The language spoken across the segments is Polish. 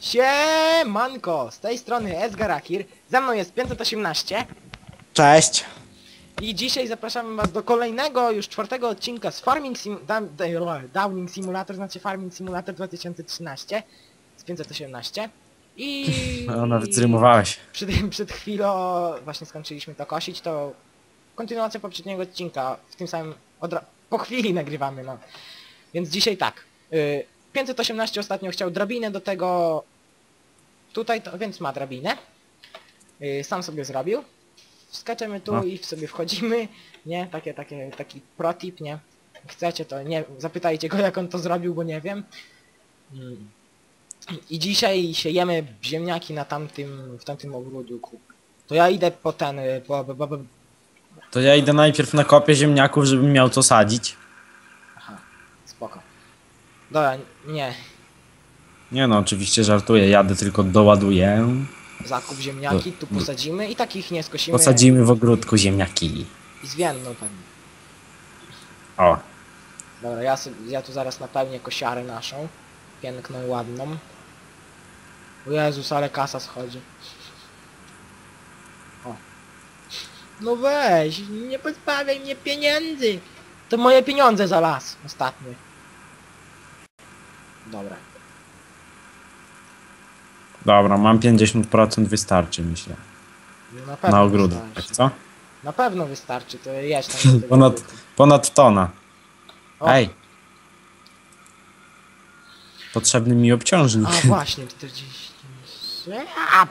Siemanko, z tej strony Esgarakir, ze mną jest 518 Cześć. i dzisiaj zapraszamy was do kolejnego, już czwartego odcinka z Farming Sim... Downing Simulator, znaczy Farming Simulator 2013 z 518 i... No, nawet zrymowałeś. Przed, przed chwilą właśnie skończyliśmy to kosić, to kontynuacja poprzedniego odcinka, w tym samym, odra- po chwili nagrywamy, no. Więc dzisiaj tak, y, 518 ostatnio chciał drabinę do tego, tutaj to, więc ma drabinę, y, sam sobie zrobił, skaczemy tu No. i sobie wchodzimy, nie, takie, takie, taki protip, nie, chcecie to, nie, zapytajcie go jak on to zrobił, bo nie wiem. Mm. I dzisiaj siejemy ziemniaki na tamtym, w tamtym ogródku. To ja idę po ten, y, po, po, po, po To ja idę najpierw na kopię ziemniaków, żebym miał co sadzić. aha, spoko. Dobra, nie, Nie no, oczywiście żartuję, jadę tylko doładuję. zakup ziemniaki, tu posadzimy i takich nie skosimy. Posadzimy w ogródku ziemniaki. I zwienną pewnie. O, Dobra, ja, sobie, ja tu zaraz napełnię kosiarę naszą. Piękną, ładną. O Jezus, ale kasa schodzi. O. No weź, nie pozbawiaj mnie pieniędzy. To moje pieniądze za las, ostatnie. Dobra. dobra, mam 50% wystarczy myślę. No na pewno Na ogródek, tak co? Na pewno wystarczy, to jedź tam Ponad, ponad tona. O, Ej. Potrzebny mi obciążnik. A właśnie, 40. A.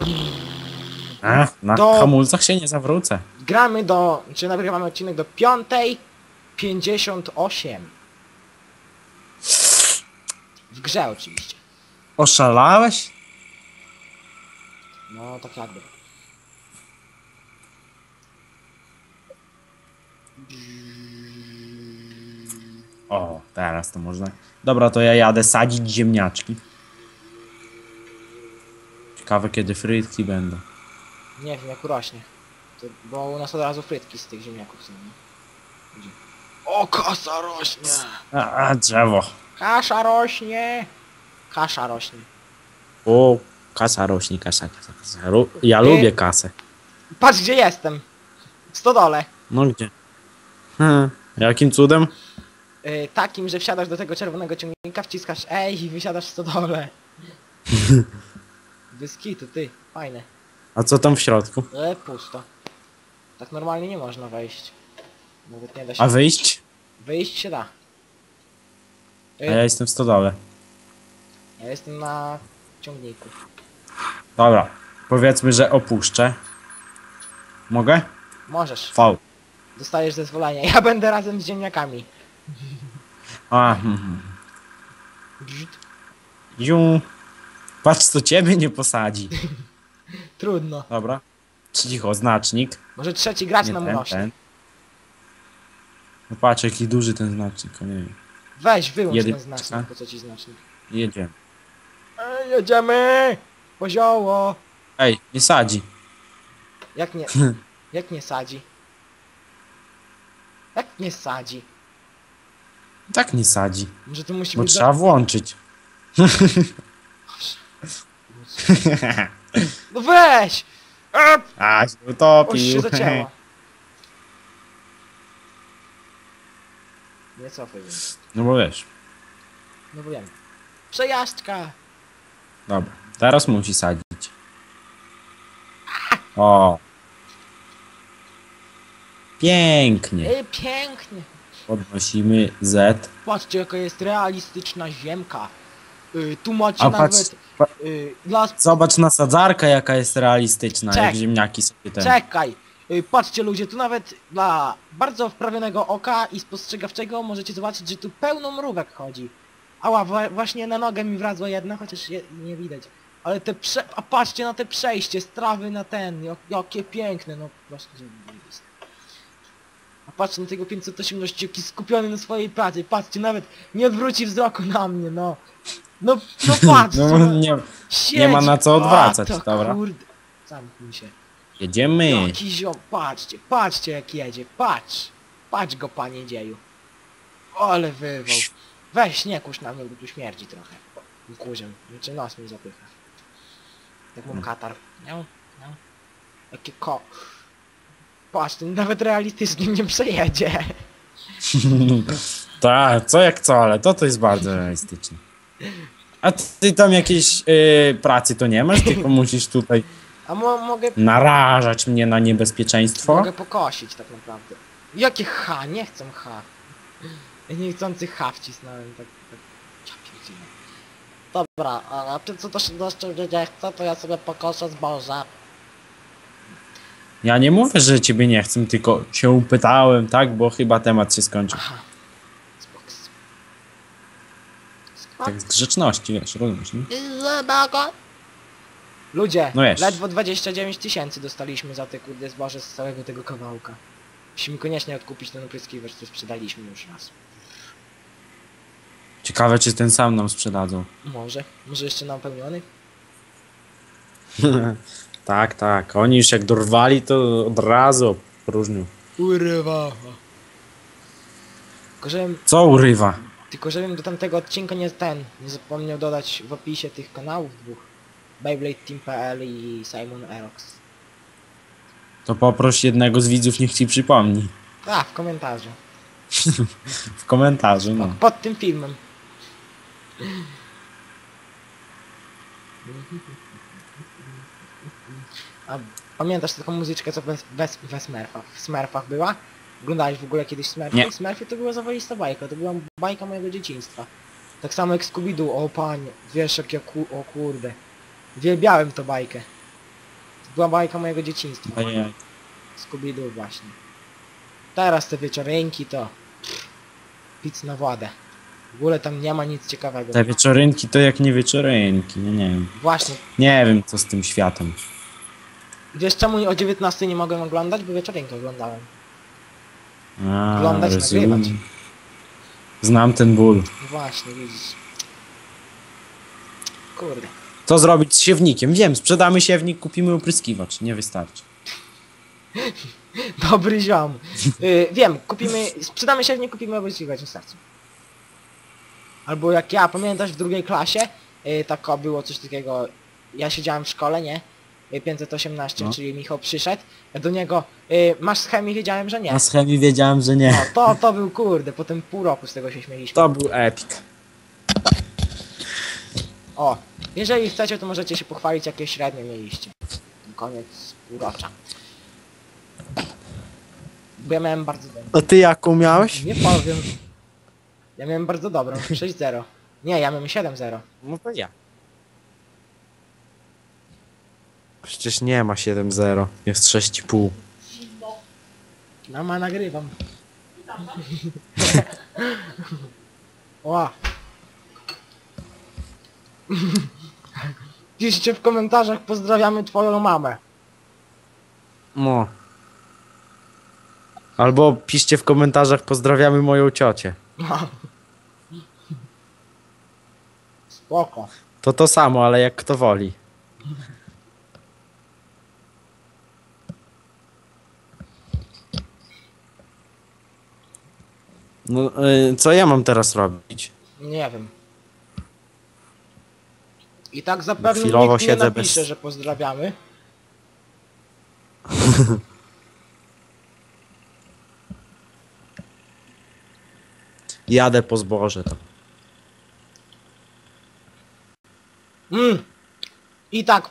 A, na Do- hamulcach się nie zawrócę. Gramy do, czy nagrywamy odcinek do piątej 58. W grze oczywiście. Oszalałeś? No tak jakby. O, teraz to można. Dobra, to ja jadę sadzić ziemniaczki. Ciekawe kiedy frytki będą. Nie wiem jak urośnie. To, bo u nas od razu frytki z tych ziemniaków są. nie? O, kasa rośnie! A, a drzewo. Kasza rośnie! Kasza rośnie. O, kasa rośnie, kasa, kasa, kasa. Ru- Ja Ty- lubię kasę. Patrz gdzie jestem! W stodole. No gdzie? Hmm, jakim cudem? Yy, takim, że wsiadasz do tego czerwonego ciągnika, wciskasz ej i wysiadasz w stodole. Wyskitu, ty. Fajne. A co tam w środku? E, pusto. Tak normalnie nie można wejść. Nawet nie da się. A wyjść? Wyjść się da. A ja jestem w stodole. Ja jestem na ciągniku. Dobra, powiedzmy, że opuszczę. Mogę? Możesz. V. Dostajesz zezwolenie. Ja będę razem z ziemniakami. A, mhm. Brzd. Ju. Patrz, co ciebie nie posadzi. Trudno. Dobra. Cicho, znacznik. Może trzeci gracz Nie nam ten, rośnie. ten. No patrz, jaki duży ten znacznik, o nie wiem. Weź, wyłącz Jedy- ten znacznik, czeka. po co ci znacznik. Jedziemy. Ej, jedziemy! Pozioło! Ej, nie sadzi. Jak nie... Jak nie sadzi? Jak nie sadzi? Tak nie sadzi. Może to musi Bo być... trzeba włączyć. No weź! A, A, się Oś utopił. się Nie cofaj mnie. No bo wiesz. No wiem. Przejażdżka! Dobra, teraz musi sadzić. O. Pięknie. Ej, pięknie! Podnosimy Z. Patrzcie jaka jest realistyczna ziemka. Y, tu macie A patrz, nawet... pa- Y, dla... zobacz na sadzarkę jaka jest realistyczna, Czek. jak ziemniaki sobie ten. Czekaj! Y, patrzcie ludzie, tu nawet dla bardzo wprawionego oka i spostrzegawczego możecie zobaczyć, że tu pełno mrówek chodzi. Ała, właśnie na nogę mi wrazła jedna, chociaż je, nie widać. Ale te prze... A patrzcie na te przejście z trawy na ten, jak, jakie piękne, no prostu jest. A patrzcie na tego 518, jaki skupiony na swojej pracy, patrzcie, nawet nie odwróci wzroku na mnie, no. No, no patrzcie, No no, nie, nie ma na co odwracać, A, to dobra. Kurde. Zamknij się. Jedziemy. Jaki ziom, patrzcie, patrzcie jak jedzie, patrz. Patrz go panie dzieju. Ale wywał. Weź nie kurz na mnie, bo tu śmierdzi trochę. Kurzem, znaczy nos mi zapycha. Jak mam katar. Miał, miał. Jakie ko... Patrz, ten nawet realistycznie nie przejedzie. Tak, co jak co, ale to to jest bardzo realistyczne. A ty tam jakiejś y, pracy to nie masz, tylko musisz tutaj A mo mogę, narażać mnie na niebezpieczeństwo? mogę pokosić tak naprawdę. Jakie H? Nie chcę H. Niechcący H wcisnąłem, tak... tak. Dobra, a ty co też jeszcze nie chce, to ja sobie pokoszę zboże. Ja nie mówię, że ciebie nie chcę, tylko się pytałem, tak, bo chyba temat się skończył. Aha. Xbox. Tak z grzeczności, wiesz, rozumiesz, nie? Ludzie, No jest. ledwo 29 tysięcy dostaliśmy za te kurde zboże z całego tego kawałka. Musimy koniecznie odkupić ten opryskiwacz, co sprzedaliśmy już raz. Ciekawe, czy ten sam nam sprzedadzą. Może, może jeszcze napełniony? tak, tak. Oni już jak dorwali, to od razu próżnią. Urywa. Tylko żebym, Co urywa? tylko żebym do tamtego odcinka nie ten, nie zapomniał dodać w opisie tych kanałów dwóch. Beyblade Team.pl i Simon Erox. To poproś jednego z widzów, niech ci przypomni. A, w komentarzu. W komentarzu, no. Pod tym filmem. A pamiętasz taką muzyczkę, co we, we, we Smurfach, w Smurfach była? Oglądałeś w ogóle kiedyś Smurfy? Nie. Smurfy to była zawalista bajka, to była bajka mojego dzieciństwa. Tak samo jak Scooby-Doo, o panie, wiesz jak ja ku, o kurde. Wielbiałem to bajkę. To była bajka mojego dzieciństwa. Ojej. Scooby-Doo właśnie. Teraz te wieczorynki to... Pic na władę. W ogóle tam nie ma nic ciekawego. Te wieczorynki to jak nie wieczorynki, nie, nie wiem. Właśnie. Nie wiem, co z tym światem. Wiesz czemu o 19 nie mogłem oglądać? Bo wieczorynkę oglądałem. A, Oglądać, rozumiem. nagrywać. Znam ten ból. Właśnie, widzisz. Kurde. Co zrobić z siewnikiem? Wiem, sprzedamy siewnik, kupimy opryskiwacz. Nie wystarczy. Dobry ziom. Y, wiem, kupimy... Sprzedamy się, nie kupimy na sercu. Albo jak ja, pamiętasz w drugiej klasie? Y, tako było coś takiego... Ja siedziałem w szkole, nie? Y, 518, No. czyli Michał przyszedł. Ja do niego... Y, masz z chemii? Wiedziałem, że nie. Na schemie wiedziałem, że nie. No, to, to był kurde, potem pół roku z tego się śmieliśmy. To był epic. O, jeżeli chcecie, to możecie się pochwalić, jakie średnie mieliście. Koniec półrocza. Bo ja miałem bardzo dobrą. A ty jaką miałeś? Nie powiem. Ja miałem bardzo dobrą, 6-0. Nie, ja miałem 7-0. No to ja. Przecież nie ma 7-0. Jest 6,5. No ma nagrywam. Ła. Piszcie w komentarzach, pozdrawiamy twoją mamę. No. Albo piszcie w komentarzach pozdrawiamy moją ciocię. Spoko. To to samo, ale jak kto woli. No, y, co ja mam teraz robić? Nie wiem. I tak zapewne Chwilowo nikt nie siedzę napisze, bez- że pozdrawiamy. Jadę po zboże to. Mm. I tak,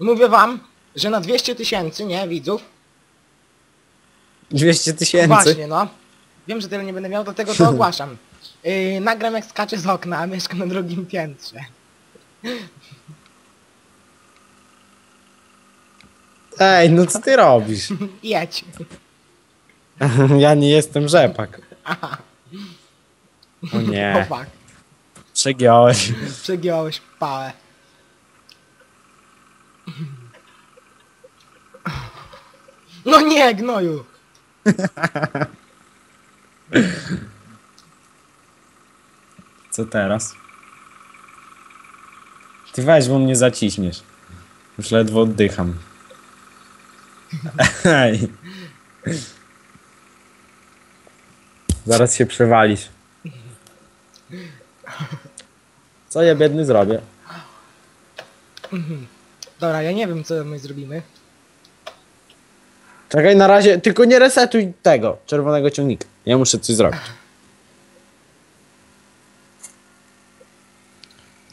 mówię wam, że na 200 tysięcy, nie, widzów, 200 tysięcy? właśnie, no. Wiem, że tyle nie będę miał, dlatego to ogłaszam. Yy, nagram jak skaczę z okna, a mieszkam na drugim piętrze. Ej, no co ty robisz? Jedź. ja nie jestem rzepak. Aha, O nie, fuck. przegiąłeś. Przegiąłeś pałę. No nie, gnoju! Co teraz? Ty weź, bo mnie zaciśniesz. Już ledwo oddycham. Ej. Zaraz się przewalisz. Co ja biedny zrobię? Dobra, ja nie wiem co my zrobimy. Czekaj, na razie, tylko nie resetuj tego, czerwonego ciągnika. Ja muszę coś zrobić.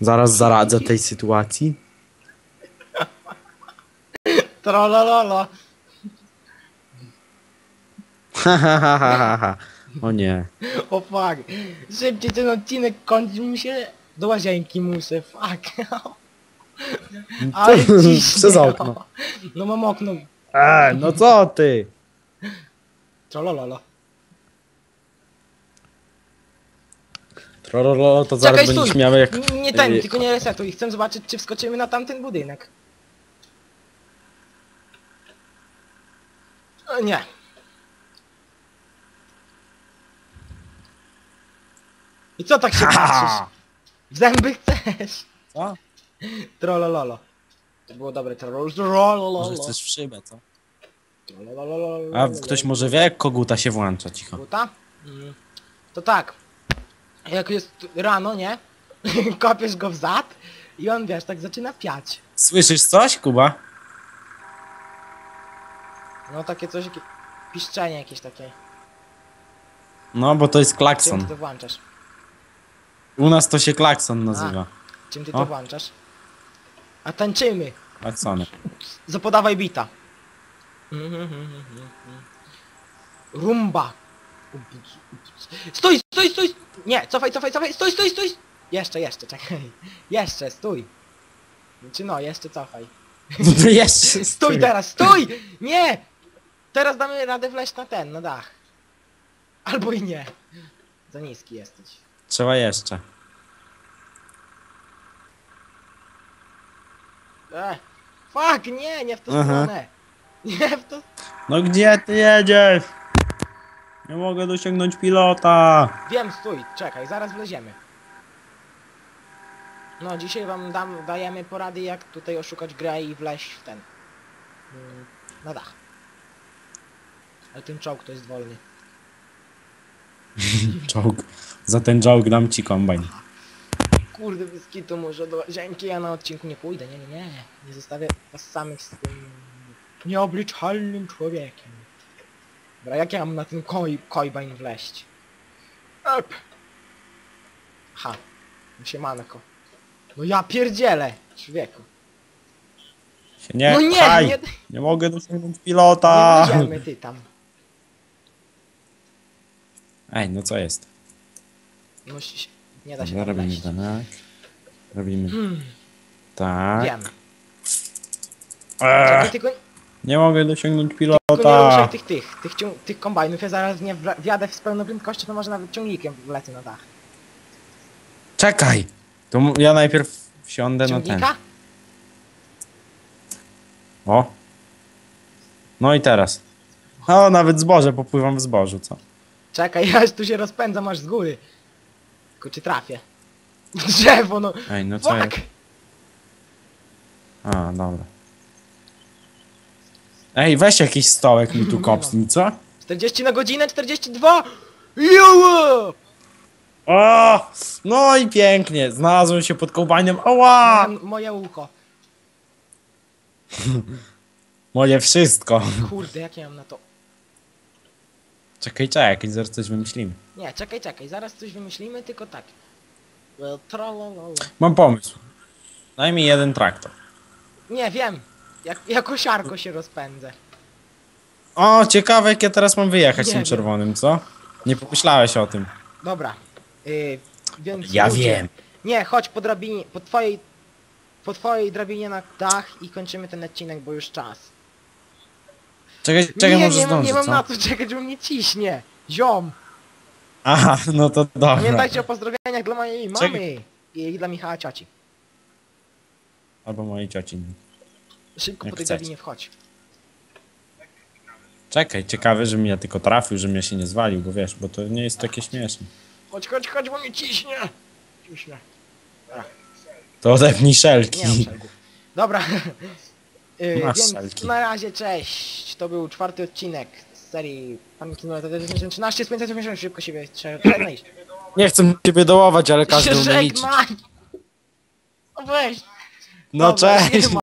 Zaraz zaradzę tej sytuacji. Trolololo. Ha, ha, ha, ha, ha, ha. O nie. O fuck. Szybciej ten odcinek kończy mi się. Do łazienki muszę, fuck. Ale ciśnie. Przez okno. No mam okno. Eee, no co ty? Trolololo. Trololo, to zaraz Czekaj, będziesz miał jak... N- Nie ten, tylko nie resetuj. Chcę zobaczyć, czy wskoczymy na tamten budynek. O, nie. I co tak się patrzysz? W zęby chcesz? Co? Trollololo. To było dobre trollololo. Może chcesz w szybę, co? Trollololo. A ktoś może wie, jak koguta się włącza, cicho. Buta? Mm. To tak. Jak jest rano, nie? Kopiesz go w zad i on, wiesz, tak zaczyna piać. Słyszysz coś, Kuba? No takie coś, jakie... piszczenie jakieś takie. No, bo to jest Czym klakson. ty to włączasz? U nas to się klakson nazywa. Czym ty O. to włączasz? A tańczymy. Klaksony. Zapodawaj bita. Rumba. Stój, stój, stój! Nie, cofaj, cofaj, cofaj, stój, stój, stój! Jeszcze, jeszcze, czekaj. Jeszcze, stój. Czy no, jeszcze cofaj. No to jeszcze Stój teraz, stój! Nie! Teraz damy radę wleźć na ten, na dach. Albo i nie. Za niski jesteś. Trzeba jeszcze. E, fuck, nie, nie w tą Aha. stronę. Nie w. No gdzie ty jedziesz? Nie mogę dosięgnąć pilota. Wiem, stój, czekaj, zaraz wleziemy. No, dzisiaj wam dam, dajemy porady, jak tutaj oszukać grę i wleźć w ten... mm, Na dach. Ale ten czołg to jest wolny. Czołg. Za ten czołg dam ci kombajn. Kurde, bez kitu może do łazienki, ja na odcinku nie pójdę, nie, nie, nie. Nie zostawię was samych z tym nieobliczalnym człowiekiem. Dobra, jak ja mam na ten koj, kojbań wleść? Ep. Aha. Siemanko. No ja pierdzielę, człowieku. Się nie, no nie, pchaj. nie, nie mogę dosięgnąć nie pilota. wleziemy ty tam. Ej, no co jest? No nie da się Dobra, robimy wleźć. tak. Robimy Hmm, tak. wiem. Ech, Czekaj, tylko, nie mogę dosięgnąć tylko nie pilota. tych, tych, tych, tych kombajnów. Ja zaraz nie wla- wjadę w pełną prędkości, to może nawet ciągnikiem wlecę na dach. Czekaj. To m- ja najpierw wsiądę na ten. Ciągnika? O. No i teraz. O, nawet zboże, popływam w zbożu, co? Czekaj, ja tu się rozpędzam aż z góry. Tylko czy trafię? Drzewo, no. Ej, no co jest? Fuck! A, dobra. Ej, weź jakiś stołek mi tu Nie kopnij, co? 40 na godzinę, 42! Joło! O! No i pięknie, znalazłem się pod kołbaniem. Ała! Mam Moje ucho. Moje wszystko. Kurde, jak ja mam na to... Czekaj, czekaj, zaraz coś wymyślimy. Nie, czekaj, czekaj, zaraz coś wymyślimy, tylko tak. Well. Mam pomysł. Daj mi jeden traktor. Nie, wiem. Jak, jako siarko się rozpędzę. O, ciekawe jak ja teraz mam wyjechać Nie tym wiem. czerwonym, co? Nie pomyślałeś o tym. Dobra. Yy, więc Ja ludzie- wiem. Nie, chodź po drabinie, po twojej... Po twojej drabinie na dach i kończymy ten odcinek, bo już czas. Czekaj, czekaj, nie, może nie, mam, zdążę, nie mam co? na to czekać, bo mnie ciśnie. Ziom. Aha, no to dobra. Pamiętajcie o pozdrowieniach dla mojej mamy Czekaj. i dla Michała cioci. Albo mojej cioci. Szybko po tej chcecie. drabinie wchodź. Czekaj, ciekawe, żebym ja tylko trafił, żebym ja się nie zwalił, bo wiesz, bo to nie jest takie śmieszne. Chodź, chodź, chodź, bo mnie ciśnie. Ciśnie. To odepnij Nie mam szelki. Dobra. Yy, Masz więc na razie, cześć. To był czwarty odcinek z serii Pamięci Numer 13 z 500 szybko siebie żegnaj. Nie chcę ciebie dołować, ale każdy umie liczyć. żegnaj. No weź. No Dobra, nie cześć! ma.